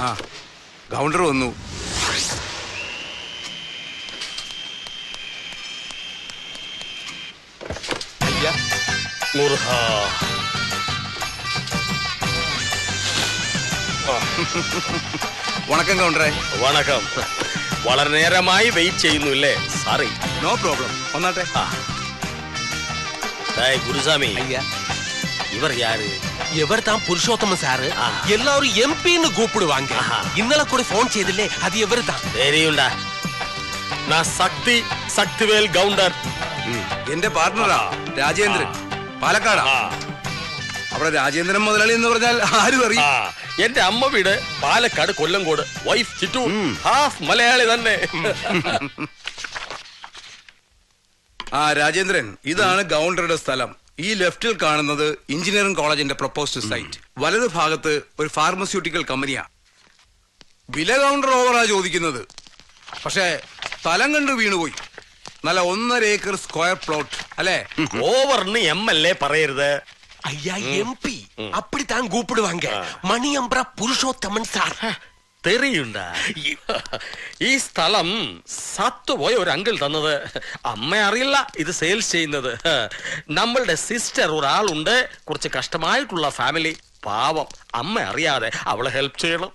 ആ കൗണ്ടർ വന്നു. മുർഹ. വണക്കം കൗണ്ടറെ വണക്കം. വളരെ നേരമായി വെയിറ്റ് ചെയ്യുന്നു അല്ലേ സാറി നോ പ്രോബ്ലം വന്നാട്ടെ. ഗുരുസ്വാമി. അയ്യാ. ಇವರು ಯಾರು ಎವರ್ ತಾಂ സാറ് എല്ലാവരും എം പി എന്ന് കൂപ്പിടുവാങ്ക ഇന്നലെ കൂടി ഫോൺ ചെയ്തില്ലേ? അത് എവർ ശക്തി ശക്തിവേൽ ഗൗണ്ടർ. എന്റെ പാർട്ണറാ രാജേന്ദ്രൻ. പാലക്കാടാ. അവിടെ രാജേന്ദ്രൻ മുതലാളി എന്ന് പറഞ്ഞാൽ ആരും അറിയാം എന്റെ അമ്മ വീട് പാലക്കാട് കൊല്ലംകോട്. വൈഫ് ചിറ്റു ഹാഫ് മലയാളി തന്നെ. ആ രാജേന്ദ്രൻ ഇതാണ് ഗൗണ്ടറുടെ സ്ഥലം. ഈ ലെഫ്റ്റിൽ കാണുന്നത് എഞ്ചിനീയറിംഗ് കോളേജിന്റെ പ്രപ്പോസ്ഡ് സൈറ്റ് വലത് ഭാഗത്ത് ഒരു ഫാർമസ്യൂട്ടിക്കൽ കമ്പനിയാ വില കൗണ്ടർ ഓവറാ ചോദിക്കുന്നത് പക്ഷേ സ്ഥലം കണ്ട് വീണുപോയി നല്ല ഒന്നര ഏക്കർ സ്ക്വയർ പ്ലോട്ട് അല്ലേ ஓவர்னு எம்எல்ஏ പറയരുത് ஐயா எம்பி அப்படித்தான் கூப்பிடுவாங்க மணி அம்பரா புருஷோத்தமன் சார் തെറിയുണ്ടാ. ഈ സ്ഥലം സത്തുപോയ ഒരു അങ്കിൾ തന്നത്. അമ്മ അറിയില്ല ഇത് സെയിൽസ് ചെയ്യുന്നത്. നമ്മളുടെ സിസ്റ്റർ ഒരാളുണ്ട്. കുറച്ച് കഷ്ടമായിട്ടുള്ള ഫാമിലി പാവം. അമ്മ അറിയാതെ അവളെ ഹെൽപ്പ് ചെയ്യണം.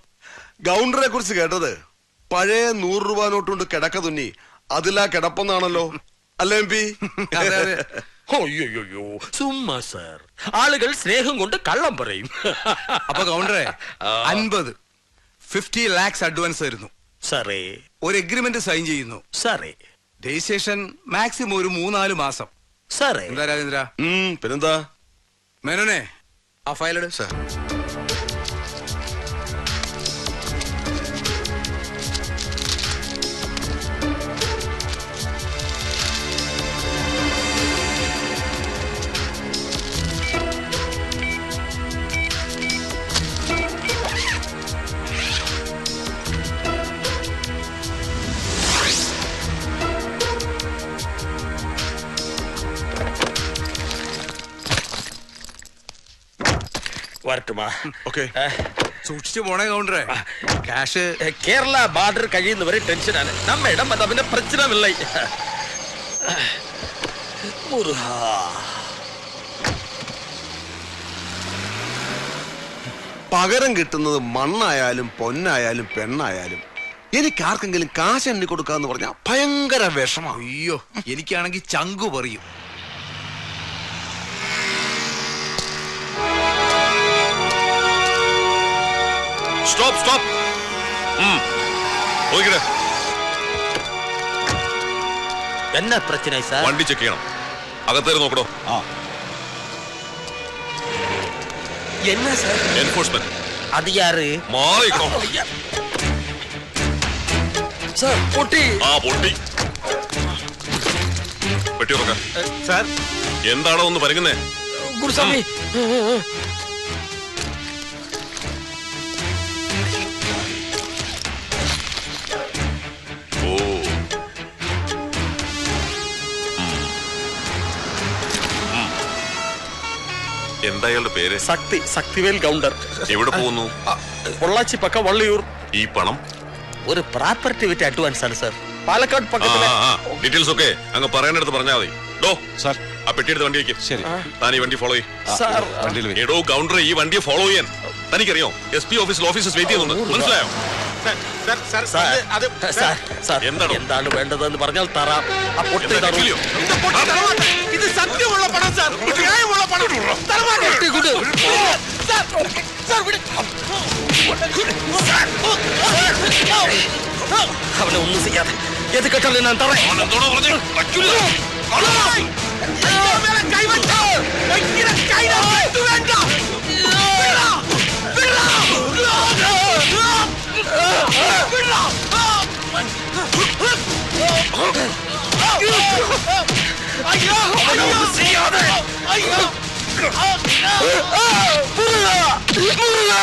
ഗൗണ്ടറെ കുറിച്ച് കേട്ടത്. പഴയ നൂറ് രൂപ നോട്ടുണ്ട് കിടക്ക തുന്നി അതിലാ കിടപ്പെന്നാണല്ലോ. അല്ലേ എം പി. അയ്യോ സർ ആളുകൾ സ്നേഹം കൊണ്ട് കള്ളം പറയും. അപ്പൊ കൗണ്ടറെ അൻപത്. ഫിഫ്റ്റി ലാക്സ് അഡ്വാൻസ് ആയിരുന്നു സാറേ. ഒരു എഗ്രിമെന്റ് സൈൻ ചെയ്യുന്നു. സാറേ. രജിസ്ട്രേഷൻ മാക്സിമം ഒരു മൂന്നാൽ മാസം. സാറേ. എന്താ രാജേന്ദ്ര? പിന്നെന്താ? മേനോനെ ആ ഫയൽ എടു വരട്ടുമാ ഓക്കെ സൂക്ഷിച്ചു പോണേ കൗണ്ടറെ. കാഷ് കേരള ബാർഡർ കഴിയുന്നവരെ ടെൻഷനാണ് നമ്മ ഇടം അത് അവന്റെ പ്രശ്നമില്ല. പകരം കിട്ടുന്നത് മണ്ണായാലും പൊന്നായാലും പെണ്ണായാലും എനിക്ക് ആർക്കെങ്കിലും കാശ് എണ്ണി കൊടുക്കാന്ന് പറഞ്ഞാൽ ഭയങ്കര വിഷമാണ് അയ്യോ എനിക്കാണെങ്കിൽ ചങ്കു പറയും. സ്റ്റോപ്പ് സ്റ്റോപ്പ് എന്നാ പ്രശ്നമായി സാർ? വണ്ടി ചെക്ക് ചെയ്യണം. അകത്തേര് നോക്കണോ എന്നാ സാർ? എൻഫോഴ്സ്മെന്റ് അത് യാറ്? മാറിക്കണോ സാർ പൊട്ടി. ആ പൊട്ടി. പെട്ടി ഉറക്ക സാർ. എന്താണോ ഒന്ന് പരുങ്ങുന്നേ? ഗുരുസ്വാമി. എന്താ പേര്? ശക്തി ശക്തിവേൽ ഗൗണ്ടർ. എവിടെ പോകുന്നു? പൊള്ളാച്ചി പക്ക വള്ളിയൂർ. ഈ പണം? ഒരു പ്രോപ്പർട്ടി വിറ്റ് അഡ്വാൻസ് ആണ് സാർ പാലക്കാട് ഡീറ്റെയിൽസ് ഒക്കെ അങ്ങ് പറയാനെടുത്ത് പറഞ്ഞാൽ മതി. ഡോ സാർ. ആ മനസ്സിലായോ? എന്താണ്? വേണ്ടതെന്ന് പറഞ്ഞാൽ തറാം. ആ പൊട്ടി ഇത് സത്യമുള്ള പണം സാർ. ന്യായമുള്ള പണം. അവനെ ഒന്നും ചെയ്യാതെ എത് കെട്ടല്ലേ ഞാൻ തറേ? കൈവച്ചു? വേണ്ട. ചെയ്യാതെ മുരുക മുരുക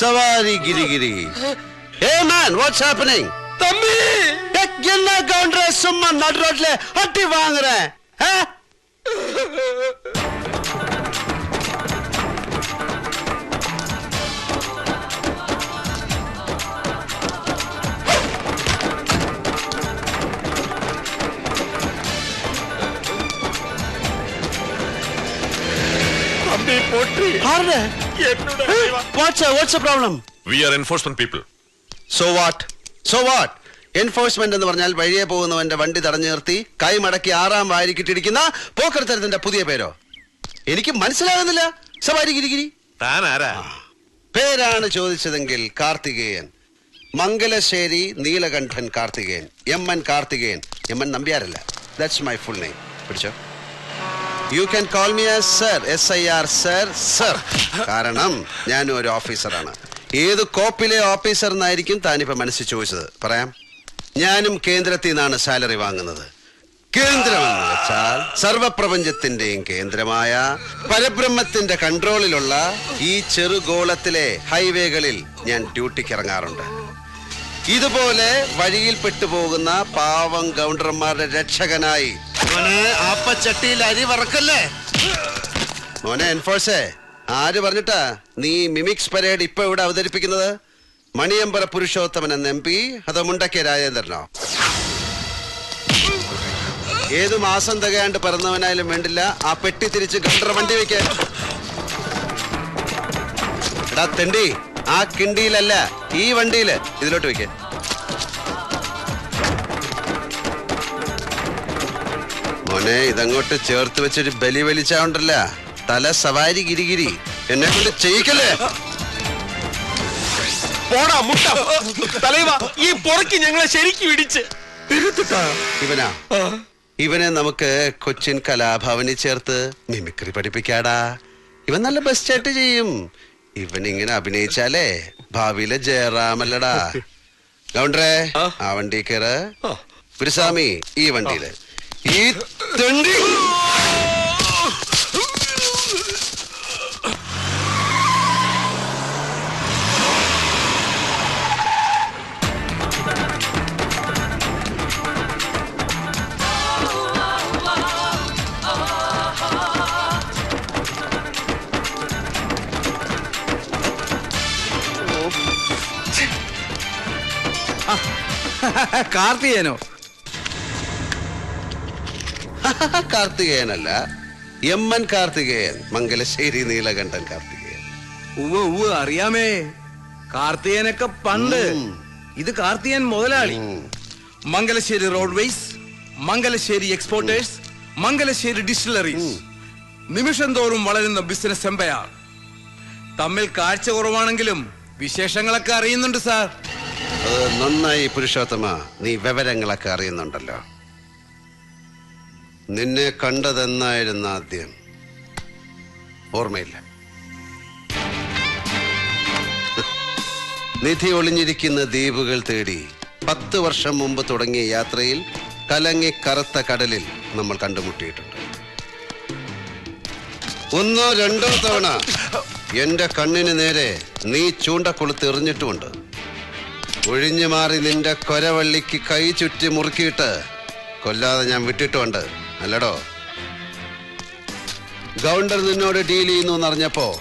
सवारी गिरी गिरी Hey man, what's happening? तम्मी என்ன கவுண்டர சும்மா நடு ரோட்ல அட்டி வாங்குறேன் தம்பி போற்றி ஆடுறேன் what's what's the problem we are enforcement people so what so what enforcement എന്ന് പറഞ്ഞാൽ വഴിയെ പോകുന്നവന്റെ വണ്ടി തടഞ്ഞു നിർത്തി കൈ മടക്കി ആറാം വാരിക്കിട്ടിരിക്കുന്ന പോക്കർത്തരത്തിന്റെ പുതിയ പേരോ? എനിക്ക് മനസ്സിലാകുന്നില്ല. സവാരി പേരാണ് ചോദിച്ചതെങ്കിൽ Karthikeyan. Mangalassery Neelakandan Karthikeyan. M N Karthikeyan. M N നമ്പ്യാരല്ല. That's my full name പിടിച്ചോ? You can call me as sir S I R sir sir കാരണം ഞാൻ ഒരു ഓഫീസറാണ് ഏത് കോപ്പിലെ ഓഫീസർ എന്നായിരിക്കും താനിപ്പോ മനസ്സിൽ ചോദിച്ചത്? പറയാം. ഞാനും കേന്ദ്രത്തിൽ നിന്നാണ് സാലറി വാങ്ങുന്നത്. കേന്ദ്രമെന്ന് വെച്ചാൽ സർവപ്രപഞ്ചത്തിന്റെയും കേന്ദ്രമായ പരബ്രഹ്മത്തിന്റെ കൺട്രോളിലുള്ള ഈ ചെറുഗോളത്തിലെ ഹൈവേകളിൽ ഞാൻ ഡ്യൂട്ടിക്ക് ഇറങ്ങാറുണ്ട്. ഇതുപോലെ വഴിയിൽ പെട്ടുപോകുന്ന പാവം ഗൗണ്ടർമാരുടെ രക്ഷകനായി മോനെ ആപ്പച്ചട്ടിയിൽ അരി വറക്കല്ലേ? മോനെ എൻഫോഴ്സേ ആര് പറഞ്ഞിട്ടാ നീ മിമിക്സ് പരേഡ് ഇപ്പൊ ഇവിടെ അവതരിപ്പിക്കുന്നത്? മണിയമ്പറ പുരുഷോത്തമൻ എന്ന എം പി അതോ മുണ്ടക്കെ രാജേന്ദ്രനോ? ഏത് മാസം തികയാണ്ട് പിറന്നവനായാലും വേണ്ടില്ല ആ പെട്ടി തിരിച്ച് ഗണ്ടർ വണ്ടി വെക്കാൻ എടാ ആ കിണ്ടിയിലല്ല ഈ വണ്ടിയിൽ ഇതിലോട്ട് വെക്ക. മോനെ ഇതങ്ങോട്ട് ചേർത്ത് വെച്ചൊരു ബലി വലിച്ചാണ്ടല്ല തല സവാരി ഗിരിഗിരി. എന്നെ കൊണ്ട് ചെയ്യിക്കല്ലേ? പോടാ മുട്ട. തലൈവ ഈ പൊറക്കി ഞങ്ങളെ ശരിക്കും ഇടിച്ച്. ഇവനാ? ഇവനെ നമുക്ക് കൊച്ചിൻ കലാഭവനിൽ ചേർത്ത് മിമിക്രി പഠിപ്പിക്കാടാ. ഇവൻ നല്ല ബെസ്റ്റായിട്ട് ചെയ്യും. ഇവൻ ഇങ്ങനെ അഭിനയിച്ചാലേ ഭാവിയിലെ ജയറാമല്ലടാ. ഗൗണ്ടറേ ആ. വണ്ടി കയറ് ഗുരുസ്വാമി ഈ വണ്ടിയിൽ. ഈ തെണ്ടി. കാർത്തികേനോ കാർത്തികേയനല്ല. M N Karthikeyan Mangalassery Neelakandan Karthikeyan. ഉവ്വ് ഉവ്വ് അറിയാമേ. കാർത്തികേനൊക്കെ പണ്ട് ഇത് കാർത്തികൻ മുതലാളി. Mangalassery roadways Mangalassery exporters Mangalassery distilleries. നിമിഷം തോറും വളരുന്ന ബിസിനസ് എമ്പയാർ തമ്മിൽ കാഴ്ച കുറവാണെങ്കിലും വിശേഷങ്ങളൊക്കെ അറിയുന്നുണ്ട് സാർ. നന്നായി പുരുഷോത്തമ നീ വിവരങ്ങളൊക്കെ അറിയുന്നുണ്ടല്ലോ. നിന്നെ കണ്ടതെന്നായിരുന്നു ആദ്യം. ഓർമ്മയില്ല. നിധി ഒളിഞ്ഞിരിക്കുന്ന ദ്വീപുകൾ തേടി പത്ത് വർഷം മുമ്പ് തുടങ്ങിയ യാത്രയിൽ കലങ്ങി കറുത്ത കടലിൽ നമ്മൾ കണ്ടുമുട്ടിയിട്ടുണ്ട്. ഒന്നോ രണ്ടോ തവണ എന്റെ കണ്ണിന് നേരെ നീ ചൂണ്ടക്കൊളുത്ത് എറിഞ്ഞിട്ടുമുണ്ട്. ഒഴിഞ്ഞു മാറി നിന്റെ കൊരവള്ളിക്ക് കൈ ചുറ്റി മുറുക്കിയിട്ട് കൊല്ലാതെ ഞാൻ വിട്ടിട്ടുണ്ട് അല്ലടോ. ഗൗണ്ടർ നിന്നോട് ഡീൽ ചെയ്യുന്നു എന്നറിഞ്ഞപ്പോ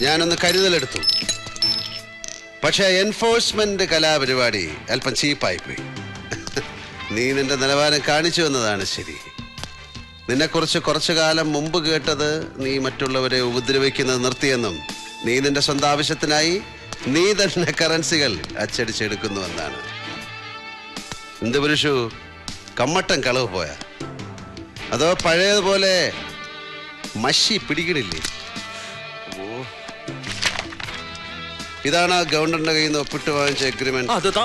ഞാനൊന്ന് കരുതലെടുത്തു. പക്ഷെ എൻഫോഴ്സ്മെന്റ് കലാപരിപാടി അല്പം ചീപ്പായി പോയി നീ നിന്റെ നിലവാരം കാണിച്ചു എന്നതാണ് ശരി. നിന്നെക്കുറിച്ച് കുറച്ചു കാലം മുമ്പ് കേട്ടത് നീ മറ്റുള്ളവരെ ഉപദ്രവിക്കുന്നത് നിർത്തിയെന്നും നീ നിന്റെ സ്വന്തം ആവശ്യത്തിനായി നീ തന്നെ കറൻസികൾ അച്ചടിച്ചെടുക്കുന്നുവെന്നാണ്. എന്ത് പുരുഷു? കമ്മട്ടം കളവ് പോയ? അതോ പഴയതുപോലെ മഷി പിടിക്കണില്ലേ ഇതാണ് ആ ഗവൺമെന്റിന്റെ കയ്യിൽ നിന്ന് ഒപ്പിട്ട് വാങ്ങിച്ച അഗ്രിമെന്റ് അതുതാ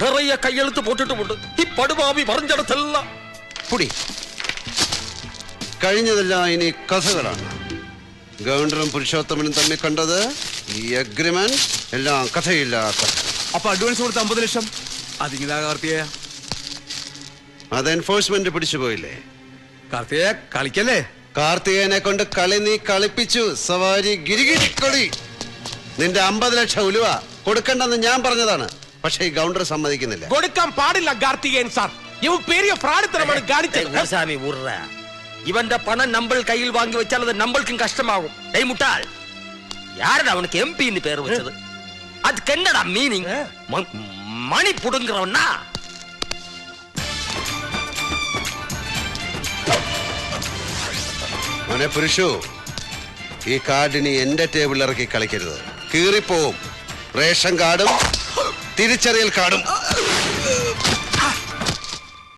നിറയെ കയ്യെഴുത്ത് പോട്ടിട്ടുമുണ്ട്. ഈ പടുപാവി പറഞ്ഞെടുത്തല്ല. പുടി. കഴിഞ്ഞതെല്ലാം ഇനി കഥകളാണ്. ഗവർണറും പുരുഷോത്തമനും തമ്മിൽ കണ്ടത് ഈ അഗ്രിമെന്റ് എല്ലാം കഥയില്ല അപ്പൊ അഡ്വാൻസ് കൊടുത്ത അമ്പത് ലക്ഷം? അതിങ്ങനെ അതെൻഫോഴ്സ്മെന്റ് പിടിച്ചു പോയില്ലേ? കാർത്തികേയ കളിക്കല്ലേ കാർത്തികേയനെ കൊണ്ട് കളി നീ കളിപ്പിച്ചു സവാരി ഗിരിഗിരിക്കൊടി നിന്റെ അമ്പത് ലക്ഷം ഉലുവ കൊടുക്കണ്ടെന്ന് ഞാൻ പറഞ്ഞതാണ് പക്ഷേ ഈ ഗൗണ്ടർ സമ്മതിക്കുന്നില്ല കൊടുക്കാൻ പാടില്ല കാർത്തികേയൻ സാർ ഇവൻ പെരിയ ഫ്രാഡിത്തരമാണ് കാണിച്ചത് ഗുരുസാമി ഉറ ഇവന്റെ പണം നമ്മൾ കയ്യിൽ വാങ്ങി വെച്ചാൽ അത് നമ്മൾക്കും കഷ്ടമാകും ഏയ് മുട്ടാൾ யாரடா அவனுக்கு எம்பின்னு பேர் வச்சது அதுக்கு என்னடா மீனிங் மணி புடுங்குறவனா മോനെ പുരുഷു ഈ കാർഡിനി എന്റെ ടേബിളിൽ ഇറക്കി കളിക്കരുത്. കീറിപ്പോവും. റേഷൻ കാർഡും തിരിച്ചറിയൽ കാർഡും.